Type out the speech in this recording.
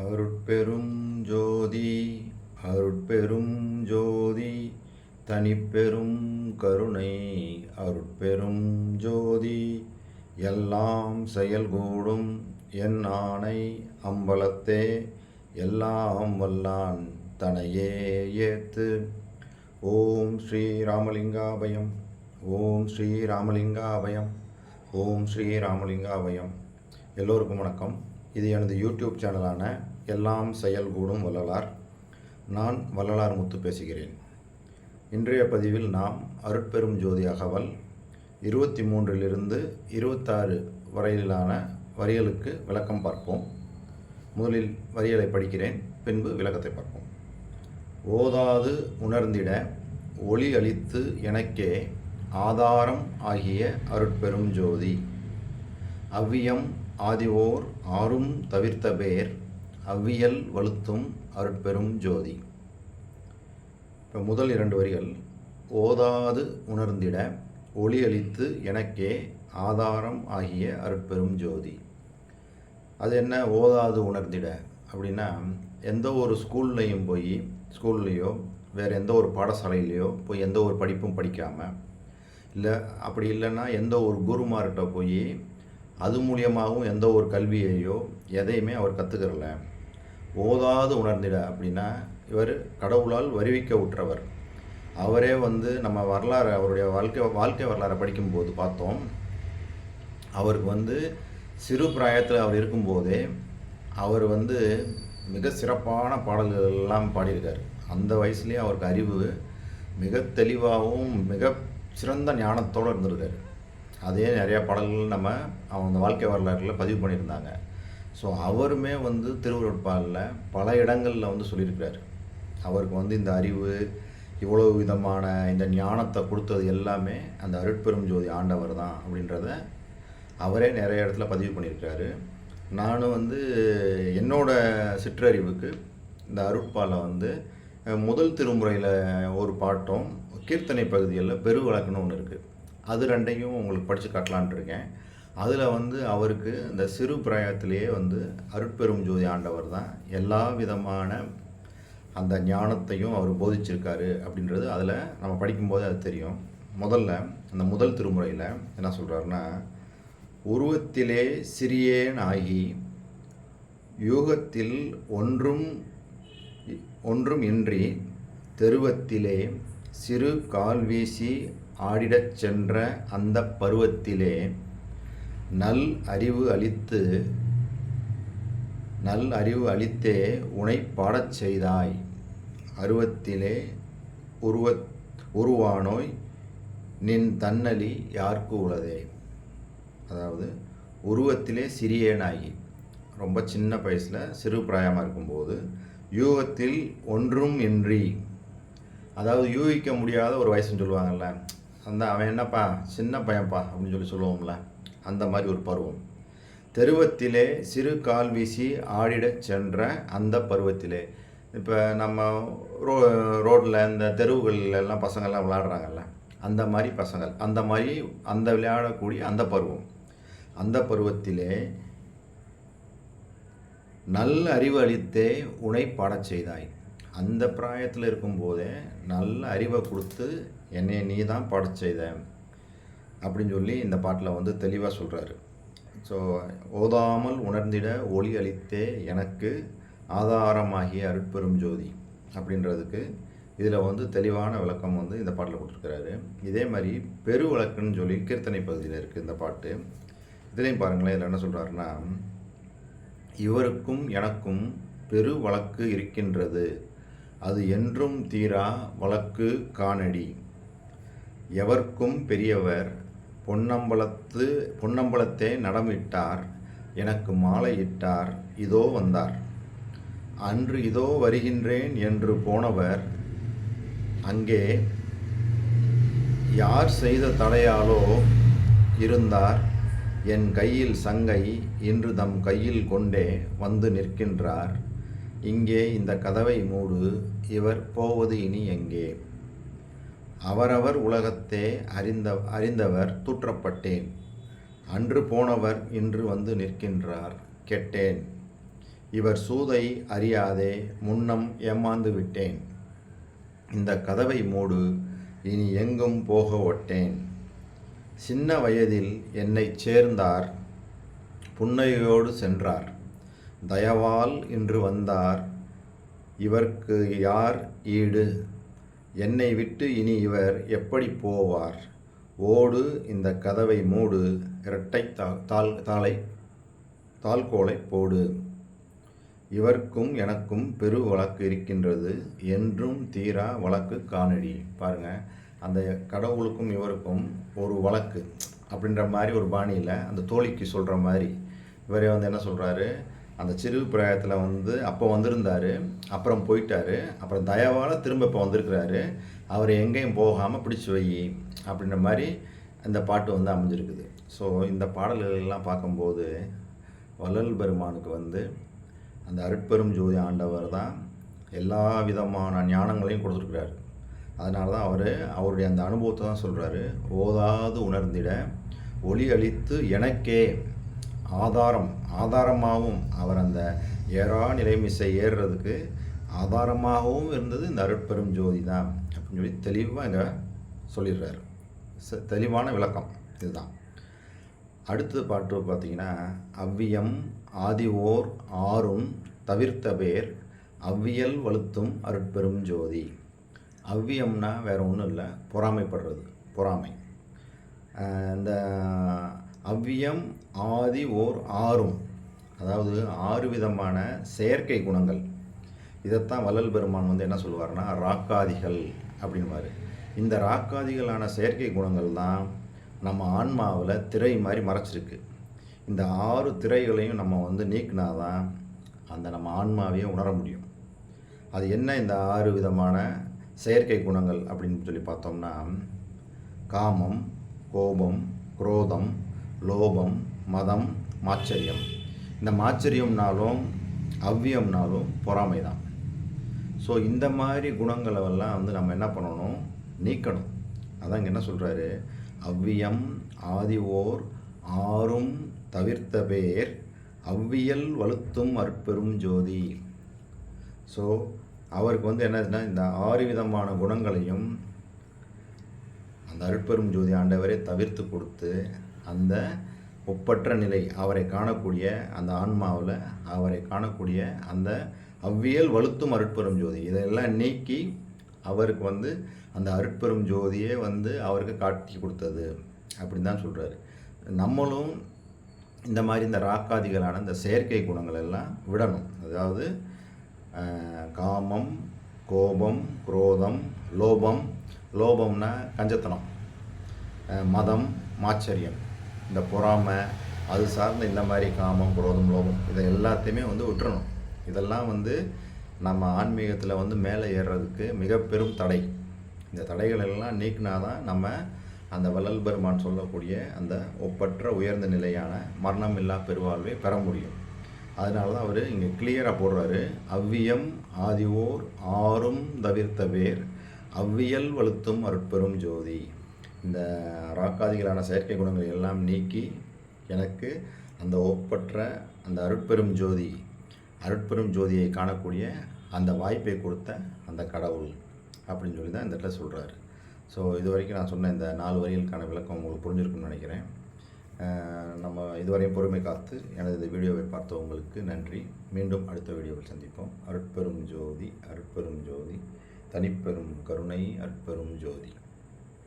அருட்பெரும் ஜோதி அருட்பெரும் ஜோதி தனிப்பெரும் கருணை அருட்பெரும் ஜோதி எல்லாம் செயல்கூடும் என் ஆணை அம்பலத்தே எல்லாம் வல்லான் தனையே ஏத்து. ஓம் ஸ்ரீ ராமலிங்காபயம் ஓம் ஸ்ரீ ராமலிங்காபயம் ஓம் ஸ்ரீ ராமலிங்காபயம். எல்லோருக்கும் வணக்கம். இது எனது யூடியூப் சேனலான எல்லாம் செயல் கூடும் வள்ளலார். நான் வள்ளலார் முத்து பேசுகிறேன். இன்றைய பதிவில் நாம் அருட்பெரும் ஜோதி அகவல் இருபத்தி மூன்றிலிருந்து இருபத்தாறு வரையிலான வரிகளுக்கு விளக்கம் பார்ப்போம். முதலில் வரிகளை படிக்கிறேன் பின்பு விளக்கத்தை பார்ப்போம். ஓதாது உணர்ந்திட ஒளி அளித்து எனக்கே ஆதாரம் ஆகிய அருட்பெரும் ஜோதி. அவ்வியம் ஆதிவோர் ஆறும் தவிர்த்த பேர் அவ்வியல் வலுத்தும் அருட்பெரும் ஜோதி. இப்போ முதல் இரண்டு வரிகள் ஓதாது உணர்ந்திட ஒளி அளித்து எனக்கே ஆதாரம் ஆகிய அருட்பெரும் ஜோதி. அது என்ன? ஓதாது உணர்ந்திட. அப்படின்னா எந்த ஒரு ஸ்கூல்லையும் போய் ஸ்கூல்லையோ வேறு எந்த ஒரு பாடசாலையிலையோ போய் எந்த ஒரு படிப்பும் படிக்காமல் இல்லை அப்படி இல்லைன்னா எந்த ஒரு குருமார்கிட்ட போய் அது மூலியமாகவும் எந்த ஒரு கல்வியையோ எதையுமே அவர் கற்றுக்கிறல ஓதாது உணர்ந்திட அப்படின்னா இவர் கடவுளால் வருவிக்க உற்றவர். அவரே வந்து நம்ம வரலாறு அவருடைய வாழ்க்கை வாழ்க்கை வரலாறை படிக்கும்போது பார்த்தோம். அவருக்கு வந்து சிறு பிராயத்தில் அவர் இருக்கும்போதே அவர் வந்து மிக சிறப்பான பாடல்கள் எல்லாம் பாடியிருக்கார். அந்த வயசுலேயே அவருக்கு அறிவு மிக தெளிவாகவும் மிக சிறந்த ஞானத்தோடு இருந்திருக்காரு. அதே நிறையா பாடல்கள் நம்ம அவங்க வாழ்க்கை வரலாறுல பதிவு பண்ணியிருந்தாங்க. ஸோ அவருமே வந்து திருவருட்பாலில் பல இடங்களில் வந்து சொல்லியிருக்கிறார். அவருக்கு வந்து இந்த அறிவு இவ்வளவு விதமான இந்த ஞானத்தை கொடுத்தது எல்லாமே அந்த அருட்பெரும் ஜோதி ஆண்டவர் தான் அப்படின்றத அவரே நிறைய இடத்துல பதிவு பண்ணியிருக்காரு நானும் வந்து என்னோட சிற்றறிவுக்கு இந்த அருட்பாலை வந்து முதல் திருமுறையில் ஒரு பாட்டும் கீர்த்தனை பகுதிகளில் பெருவழக்குன்னு ஒன்று இருக்குது அது ரெண்டையும் உங்களுக்கு படித்து காட்டலான்ட்டு இருக்கேன். அதில் வந்து அவருக்கு இந்த சிறு பிராயத்திலேயே வந்து அருட்பெரும் ஜோதி ஆண்டவர் தான் எல்லா விதமான அந்த ஞானத்தையும் அவர் போதிச்சிருக்காரு அப்படின்றது அதில் நம்ம படிக்கும்போது அது தெரியும். முதல்ல அந்த முதல் திருமுறையில் என்ன சொல்கிறாருன்னா உருவத்திலே சிறியேன் ஆகி யூகத்தில் ஒன்றும் ஒன்றும் இன்றி தெருவத்திலே சிறு கால் வீசி ஆடிடச் சென்ற அந்த பருவத்திலே நல் அறிவு அளித்து நல் அறிவு அளித்தே உனை பாடச் செய்தாய். அருவத்திலே உருவ உருவானோய் நின் தன்னலி யார்க்கு உள்ளதே? அதாவது உருவத்திலே சிறியனாகி ரொம்ப சின்ன வயசில் சிறு பிராயமாக இருக்கும்போது யூகத்தில் ஒன்றும் இன்றி அதாவது யூகிக்க முடியாத ஒரு வயசுன்னு சொல்லுவாங்கல்ல அந்த அவன் என்னப்பா சின்ன பையன்ப்பா அப்படின்னு சொல்லி சொல்லுவோம்ல. அந்த மாதிரி ஒரு பருவம். தெருவத்திலே சிறு கால் வீசி ஆடிடச் சென்ற அந்த பருவத்திலே. இப்போ நம்ம ரோ ரோட்டில் இந்த தெருவுகளில் எல்லாம் பசங்கள்லாம் விளையாடுறாங்கல்ல. அந்த மாதிரி பசங்கள் அந்த மாதிரி அந்த விளையாடக்கூடிய அந்த பருவம். அந்த பருவத்திலே நல்ல அறிவு அளித்தே உனை பாடச் செய்தாய். அந்த பிராயத்தில் இருக்கும்போதே நல்ல அறிவை கொடுத்து என்னை நீ தான் பாடச் செய்த அப்படின்னு சொல்லி இந்த பாட்டில் வந்து தெளிவாக சொல்கிறாரு ஸோ ஓதாமல் உணர்ந்திட ஒளி அளித்தே எனக்கு ஆதாரமாகிய அருட்பெரும் ஜோதி அப்படின்றதுக்கு இதில் வந்து தெளிவான விளக்கம் வந்து இந்த பாட்டில் கொடுத்துருக்கிறாரு. இதே மாதிரி பெரு விளக்குன்னு சொல்லி கீர்த்தனை பகுதியில் இருக்குது இந்த பாட்டு. இதுலேயும் பாருங்களேன் இதில் என்ன சொல்கிறாருன்னா இவருக்கும் எனக்கும் பெரு வழக்கு இருக்கின்றது. அது என்றும் தீரா வழக்கு காணடி. எவர்க்கும் பெரியவர் பொன்னம்பலத்து பொன்னம்பலத்தே நடமிட்டார் எனக்கு மாலையிட்டார் இதோ வந்தார். அன்று இதோ வருகின்றேன் என்று போனவர் அங்கே யார் செய்த தடையாலோ இருந்தார். என் கையில் சங்கை இன்று தம் கையில் கொண்டே வந்து நிற்கின்றார். இங்கே இந்த கதவை மூடு இவர் போவது இனி எங்கே? அவரவர் உலகத்தே அறிந்த அறிந்தவர் தூற்றப்பட்டேன். அன்று போனவர் இன்று வந்து நிற்கின்றார் கெட்டேன். இவர் சூதை அறியாதே முன்னம் ஏமாந்து விட்டேன். இந்த கதவை மூடு இனி எங்கும் போக ஒட்டேன். சின்ன வயதில் என்னைச் சேர்ந்தார் புன்னையோடு சென்றார். தயவால் இன்று வந்தார் இவர்க்கு யார் ஈடு? என்னை விட்டு இனி இவர் எப்படி போவார்? ஓடு இந்த கதவை மூடு இரட்டை தா- தாள் தாளை தாழ்கோலை போடு. இவர்க்கும் எனக்கும் பெரு வழக்கு இருக்கின்றது என்றும் தீரா வழக்கு காணடி. பாருங்கள் அந்த கடவுளுக்கும் இவருக்கும் ஒரு வழக்கு. அப்படின்ற மாதிரி ஒரு பாணியில் அந்த தோழிக்கு சொல்கிற மாதிரி. இவரே வந்து என்ன சொல்கிறாரு அந்த சிறு பிராயத்தில் வந்து அப்போ வந்திருந்தார் அப்புறம் போயிட்டாரு அப்புறம் தயவால் திரும்ப இப்போ வந்திருக்கிறாரு. அவர் எங்கேயும் போகாமல் பிடிச்சி வை அப்படின்ற மாதிரி அந்த பாட்டு வந்து அமைஞ்சிருக்குது. ஸோ இந்த பாடல்கள் எல்லாம் பார்க்கும்போது வள்ளல் பெருமானுக்கு வந்து அந்த அருட்பெரும் ஜோதி ஆண்டவர் தான் எல்லா விதமான ஞானங்களையும் கொடுத்துருக்கிறாரு. அதனால தான் அவர் அவருடைய அந்த அனுபவத்தை தான் சொல்கிறாரு ஓதாது உணர்ந்திட ஒளி அளித்து எனக்கே ஆதாரம் ஆதாரமாகவும் அவர் அந்த ஏறா நிலைமிசை ஏறுறதுக்கு ஆதாரமாகவும் இருந்தது இந்த அருட்பெரும் ஜோதி தான் அப்படின்னு சொல்லி தெளிவாக இங்கே சொல்லிடுறாரு. ச- தெளிவான விளக்கம் இதுதான். அடுத்த பாட்டு பார்த்தீங்கன்னா அவ்வியம் ஆதிவோர் ஆறும் தவிர்த்த பேர் அவ்வியல் வலுத்தும் அருட்பெரும் ஜோதி. அவ்வியம்னா வேறு ஒன்றும் இல்லை பொறாமைப்படுறது பொறாமை. இந்த அவ்வியம் ஆதி ஓர் ஆறும். அதாவது ஆறு விதமான செயற்கை குணங்கள். இதைத்தான் வள்ளல் பெருமான் வந்து என்ன சொல்லுவார்னா ராக்காதிகள் அப்படின்பாரு இந்த ராக்காதிகளான செயற்கை குணங்கள் தான் நம்ம ஆன்மாவில் திரை மாதிரி மறைச்சிருக்கு. இந்த ஆறு திரைகளையும் நம்ம வந்து நீக்கினாதான் அந்த நம்ம ஆன்மாவையே உணர முடியும். அது என்ன இந்த ஆறு விதமான செயற்கை குணங்கள் அப்படின்னு சொல்லி பார்த்தோம்னா காமம் கோபம் குரோதம் லோபம் மதம் மாச்சரியம். இந்த மாச்சரியம்னாலும் அவ்வியம்னாலும் பொறாமை தான் ஸோ இந்த மாதிரி குணங்களை எல்லாம் வந்து நம்ம என்ன பண்ணணும்? நீக்கணும். அதான் இங்கே என்ன சொல்கிறாரு அவ்வியம் ஆதிவோர் ஆறும் தவிர்த்த பேர் அவ்வியல் வலுத்தும் அற்பெரும் ஜோதி. ஸோ அவருக்கு வந்து என்னதுன்னா இந்த ஆறு விதமான குணங்களையும் அந்த அருட்பெரும் ஜோதி ஆண்டவரை தவிர்த்து கொடுத்து அந்த ஒப்பற்ற நிலை அவரை காணக்கூடிய அந்த ஆன்மாவில் அவரை காணக்கூடிய அந்த அவ்வியல் வலுத்தும் அருட்பெரும் ஜோதி. இதெல்லாம் நீக்கி அவருக்கு வந்து அந்த அருட்பெரும் ஜோதியே வந்து அவருக்கு காட்டி கொடுத்தது அப்படின்னு தான் சொல்கிறாரு நம்மளும் இந்த மாதிரி இந்த ராக்காதிகளான இந்த செயற்கை குணங்கள் எல்லாம் விடணும். அதாவது காமம் கோபம் குரோதம் லோபம். லோபம்னா கஞ்சத்தனம். மதம் மாச்சரியம். இந்த பொறாமை அது சார்ந்த இந்த மாதிரி காமம் குரோதம் லோகம் இதை எல்லாத்தையுமே வந்து விட்டுறணும். இதெல்லாம் வந்து நம்ம ஆன்மீகத்தில் வந்து மேலே ஏறுறதுக்கு மிக பெரும் தடை. இந்த தடைகள் எல்லாம் நீக்கினாதான் நம்ம அந்த வள்ளல் பெருமான் சொல்லக்கூடிய அந்த ஒப்பற்ற உயர்ந்த நிலையான மரணம் இல்லா பெருவாழ்வை பெற முடியும். அதனால தான் அவர் இங்கே கிளியராக போடுறாரு. அவ்வியம் ஆதிவோர் ஆறும் தவிர்த்த பேர் அவ்வியல் வலுத்தும் அருட்பெரும் ஜோதி. இந்த ராக்காதிகளான செயற்கை குணங்களை எல்லாம் நீக்கி எனக்கு அந்த ஒப்பற்ற அந்த அருட்பெரும் ஜோதி அருட்பெரும் ஜோதியை காணக்கூடிய அந்த வாய்ப்பை கொடுத்த அந்த கடவுள் அப்படின்னு சொல்லி தான் இந்த இடத்துல சொல்கிறாரு ஸோ இது வரைக்கும் நான் சொன்ன இந்த நாலு வரிகளுக்கான விளக்கம் உங்களுக்கு புரிஞ்சிருக்கும்னு நினைக்கிறேன். நம்ம இதுவரையும் பொறுமை காத்து எனது இந்த வீடியோவை பார்த்த உங்களுக்கு நன்றி. மீண்டும் அடுத்த வீடியோவில் சந்திப்போம். அருட்பெரும் ஜோதி அருட்பெரும் ஜோதி தனிப்பெரும் கருணை அருட்பெரும் ஜோதி.